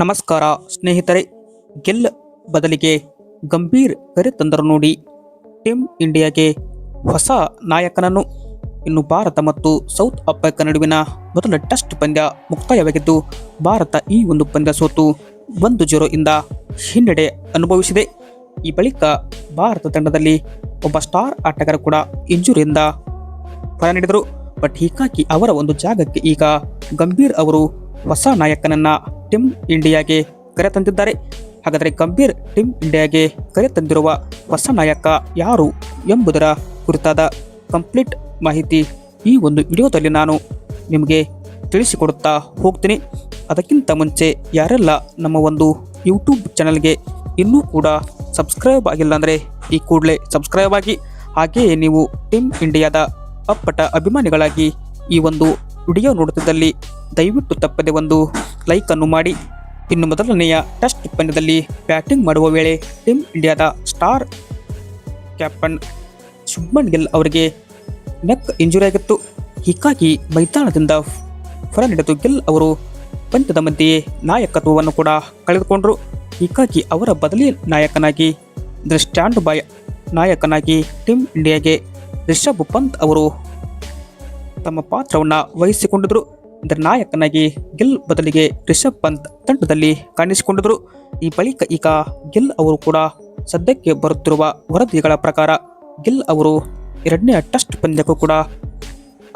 ನಮಸ್ಕಾರ ಸ್ನೇಹಿತರೆ. ಗೆಲ್ ಬದಲಿಗೆ ಗಂಭೀರ್ ಕರೆ ತಂದರು ನೋಡಿ ಟೀಮ್ ಇಂಡಿಯಾಗೆ ಹೊಸ ನಾಯಕನನ್ನು ಇನ್ನು ಭಾರತ ಮತ್ತು ಸೌತ್ ಆಫ್ರಿಕಾ ನಡುವಿನ ಮೊದಲ ಟೆಸ್ಟ್ ಪಂದ್ಯ ಮುಕ್ತಾಯವಾಗಿದ್ದು, ಭಾರತ ಈ ಒಂದು ಪಂದ್ಯ ಸೋತು ಒಂದು ಜೀರೋ ಇಂದ ಹಿನ್ನಡೆ ಅನುಭವಿಸಿದೆ. ಈ ಬಳಿಕ ಭಾರತ ತಂಡದಲ್ಲಿ ಒಬ್ಬ ಸ್ಟಾರ್ ಆಟಗಾರ ಕೂಡ ಇಂಜುರಿಯಿಂದ ಹೊರ ನೀಡಿದರು. ಬಟ್ ಹೀಗಾಗಿ ಅವರ ಒಂದು ಜಾಗಕ್ಕೆ ಈಗ ಗಂಭೀರ್ ಅವರು ಹೊಸ ನಾಯಕನನ್ನ ಟೀಮ್ ಇಂಡಿಯಾಗೆ ಕರೆ ತಂದಿದ್ದಾರೆ. ಹಾಗಾದರೆ ಗಂಭೀರ್ ಟೀಮ್ ಇಂಡಿಯಾಗೆ ಕರೆತಂದಿರುವ ಹೊಸ ನಾಯಕ ಯಾರು ಎಂಬುದರ ಕುರಿತಾದ ಕಂಪ್ಲೀಟ್ ಮಾಹಿತಿ ಈ ಒಂದು ವಿಡಿಯೋದಲ್ಲಿ ನಾನು ನಿಮಗೆ ತಿಳಿಸಿಕೊಡುತ್ತಾ ಹೋಗ್ತೀನಿ. ಅದಕ್ಕಿಂತ ಮುಂಚೆ ಯಾರೆಲ್ಲ ನಮ್ಮ ಒಂದು ಯೂಟ್ಯೂಬ್ ಚಾನಲ್ಗೆ ಇನ್ನೂ ಕೂಡ ಸಬ್ಸ್ಕ್ರೈಬ್ ಆಗಿಲ್ಲ ಅಂದರೆ ಈ ಕೂಡಲೇ ಸಬ್ಸ್ಕ್ರೈಬ್ ಆಗಿ. ಹಾಗೆಯೇ ನೀವು ಟೀಮ್ ಇಂಡಿಯಾದ ಅಪ್ಪಟ ಅಭಿಮಾನಿಗಳಾಗಿ ಈ ಒಂದು ವಿಡಿಯೋ ನೋಡುತ್ತಿದ್ದಲ್ಲಿ ದಯವಿಟ್ಟು ತಪ್ಪದೆ ಒಂದು ಲೈಕನ್ನು ಮಾಡಿ. ಇನ್ನು ಮೊದಲನೆಯ ಟೆಸ್ಟ್ ಪಂದ್ಯದಲ್ಲಿ ಬ್ಯಾಟಿಂಗ್ ಮಾಡುವ ವೇಳೆ ಟೀಮ್ ಇಂಡಿಯಾದ ಸ್ಟಾರ್ ಕ್ಯಾಪ್ಟನ್ ಶುಭ್ಮನ್ ಗಿಲ್ ಅವರಿಗೆ ನೆಕ್ ಇಂಜುರಿ ಆಗಿತ್ತು. ಹೀಗಾಗಿ ಮೈದಾನದಿಂದ ಹೊರ ನಡೆದು ಗಿಲ್ ಅವರು ಪಂದ್ಯದ ಮಧ್ಯೆಯೇ ನಾಯಕತ್ವವನ್ನು ಕೂಡ ಕಳೆದುಕೊಂಡರು. ಹೀಗಾಗಿ ಅವರ ಬದಲಿ ನಾಯಕನಾಗಿ ದ ಸ್ಟ್ಯಾಂಡ್ ಬಾಯ್ ನಾಯಕನಾಗಿ ಟೀಮ್ ಇಂಡಿಯಾಗೆ ರಿಷಬ್ ಪಂತ್ ಅವರು ತಮ್ಮ ಪಾತ್ರವನ್ನು ವಹಿಸಿಕೊಂಡಿದ್ರು ಇದರ ನಾಯಕನಾಗಿ ಗಿಲ್ ಬದಲಿಗೆ ರಿಷಬ್ ಪಂತ್ ತಂಡದಲ್ಲಿ ಕಾಣಿಸಿಕೊಂಡಿದ್ರು ಈ ಬಳಿಕ ಈಗ ಗಿಲ್ ಅವರು ಕೂಡ ಸದ್ಯಕ್ಕೆ ಬರುತ್ತಿರುವ ವರದಿಗಳ ಪ್ರಕಾರ ಗಿಲ್ ಅವರು ಎರಡನೇ ಟೆಸ್ಟ್ ಪಂದ್ಯಕ್ಕೂ ಕೂಡ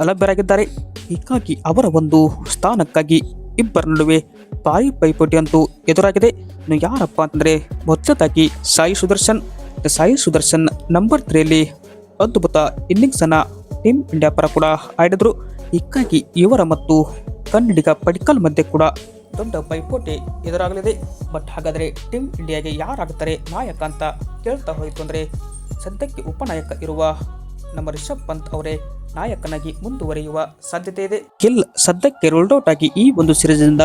ಅಲಭ್ಯರಾಗಿದ್ದಾರೆ. ಹೀಗಾಗಿ ಅವರ ಒಂದು ಸ್ಥಾನಕ್ಕಾಗಿ ಇಬ್ಬರ ನಡುವೆ ಭಾರಿ ಪೈಪೋಟಿ ಅಂತೂ ಎದುರಾಗಿದೆ. ಇನ್ನು ಯಾರಪ್ಪ ಅಂತಂದರೆ ಮೊದಲದಾಗಿ ಸಾಯಿ ಸುದರ್ಶನ್. ಸಾಯಿ ಸುದರ್ಶನ್ ನಂಬರ್ ತ್ರೀಯಲ್ಲಿ ಅದ್ಭುತ ಇನ್ನಿಂಗ್ಸನ್ನು ಟೀಮ್ ಇಂಡಿಯಾ ಪರ ಕೂಡ ಆಡಿದ್ರು. ಹೀಗಾಗಿ ಇವರ ಮತ್ತು ಕನ್ನಡಿಗ ಪಡಿಕಲ್ ಮಧ್ಯೆ ಕೂಡ ದೊಡ್ಡ ಪೈಪೋಟಿ ಎದುರಾಗಲಿದೆ. ಬಟ್ ಹಾಗಾದರೆ ಟೀಮ್ ಇಂಡಿಯಾಗೆ ಯಾರಾಗುತ್ತಾರೆ, ನಾಯಕ ಅಂತ ಕೇಳ್ತಾ ಹೋಯಿತು ಅಂದರೆ ಸದ್ಯಕ್ಕೆ ಉಪನಾಯಕ ಇರುವ ನಮ್ಮ ರಿಷಬ್ ಪಂತ್ ಅವರೇ ನಾಯಕನಾಗಿ ಮುಂದುವರಿಯುವ ಸಾಧ್ಯತೆ ಇದೆ. ಗಿಲ್ ಸದ್ಯಕ್ಕೆ ರೋಲ್ಡ್ ಔಟ್ ಆಗಿ ಈ ಒಂದು ಸಿರೀಸ್ನಿಂದ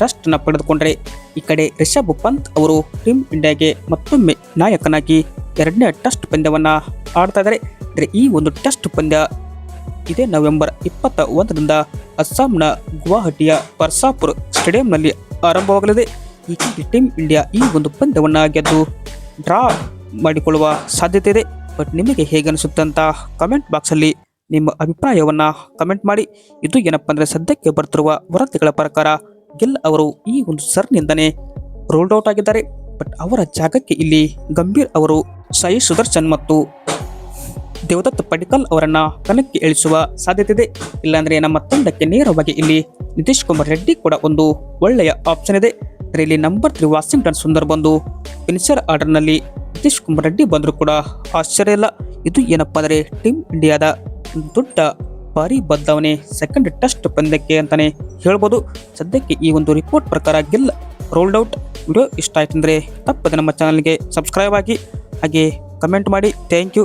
ಟೆಸ್ಟ್ನ ಪಡೆದುಕೊಂಡರೆ ಈ ಕಡೆ ರಿಷಬ್ ಪಂತ್ ಅವರು ಟೀಮ್ ಇಂಡಿಯಾಗೆ ಮತ್ತೊಮ್ಮೆ ನಾಯಕನಾಗಿ ಎರಡನೇ ಟೆಸ್ಟ್ ಪಂದ್ಯವನ್ನು ಆಡ್ತಾ ಇದ್ದಾರೆ. ಅಂದರೆ ಈ ಒಂದು ಟೆಸ್ಟ್ ಪಂದ್ಯ ಇದೇ ನವೆಂಬರ್ ಇಪ್ಪತ್ತ ಒಂದರಿಂದ ಅಸ್ಸಾಂನ ಗುವಾಹಟಿಯ ಪರ್ಸಾಪುರ್ ಸ್ಟೇಡಿಯಂನಲ್ಲಿ ಆರಂಭವಾಗಲಿದೆ. ಹೀಗಾಗಿ ಟೀಮ್ ಇಂಡಿಯಾ ಈ ಒಂದು ಪಂದ್ಯವನ್ನು ಗೆದ್ದು ಡ್ರಾ ಮಾಡಿಕೊಳ್ಳುವ ಸಾಧ್ಯತೆ ಇದೆ. ಬಟ್ ನಿಮಗೆ ಹೇಗೆ ಅನಿಸುತ್ತಂತ ಅಂತ ಕಮೆಂಟ್ ಬಾಕ್ಸಲ್ಲಿ ನಿಮ್ಮ ಅಭಿಪ್ರಾಯವನ್ನು ಕಮೆಂಟ್ ಮಾಡಿ. ಇದು ಏನಪ್ಪ ಅಂದರೆ ಸದ್ಯಕ್ಕೆ ಬರ್ತಿರುವ ವರದಿಗಳ ಪ್ರಕಾರ ಗಿಲ್ ಅವರು ಈ ಒಂದು ಸರ್ನಿಂದನೇ ರೋಲ್ಡ್ ಔಟ್ ಆಗಿದ್ದಾರೆ. ಬಟ್ ಅವರ ಜಾಗಕ್ಕೆ ಇಲ್ಲಿ ಗಂಭೀರ್ ಅವರು ಸಾಯಿ ಸುದರ್ಶನ್ ಮತ್ತು ದೇವದತ್ ಪಡಿಕಲ್ ಅವರನ್ನ ಕಣಕ್ಕೆ ಇಳಿಸುವ ಸಾಧ್ಯತೆ ಇದೆ ಇಲ್ಲಾಂದ್ರೆ ನಮ್ಮ ತಂಡಕ್ಕೆ ನೇರವಾಗಿ ಇಲ್ಲಿ ನಿತೀಶ್ ಕುಮಾರ್ ರೆಡ್ಡಿ ಕೂಡ ಒಂದು ಒಳ್ಳೆಯ ಆಪ್ಷನ್ ಇದೆ. ಇಲ್ಲಿ ನಂಬರ್ ತ್ರೀ ವಾಷಿಂಗ್ಟನ್ ಸುಂದರ್ ಬಂದು ಫಿನಿಷರ್ ಆರ್ಡರ್ನಲ್ಲಿ ನಿತೀಶ್ ಕುಮಾರ್ ರೆಡ್ಡಿ ಬಂದರೂ ಕೂಡ ಆಶ್ಚರ್ಯ ಇಲ್ಲ. ಇದು ಏನಪ್ಪಾ ಅಂದರೆ ಟೀಮ್ ಇಂಡಿಯಾದ ದೊಡ್ಡ ಭಾರಿ ಬದಲಾವಣೆ ಸೆಕೆಂಡ್ ಟೆಸ್ಟ್ ಪಂದ್ಯಕ್ಕೆ ಅಂತಾನೆ ಹೇಳ್ಬೋದು. ಸದ್ಯಕ್ಕೆ ಈ ಒಂದು ರಿಪೋರ್ಟ್ ಪ್ರಕಾರ ಗಿಲ್ ರೋಲ್ಡ್ ಔಟ್ ವಿಡಿಯೋ ಇಷ್ಟ ಆಯ್ತಂದ್ರೆ ತಪ್ಪದೆ ನಮ್ಮ ಚಾನಲ್ಗೆ ಸಬ್ಸ್ಕ್ರೈಬ್ ಆಗಿ, ಹಾಗೆ ಕಮೆಂಟ್ ಮಾಡಿ. Thank you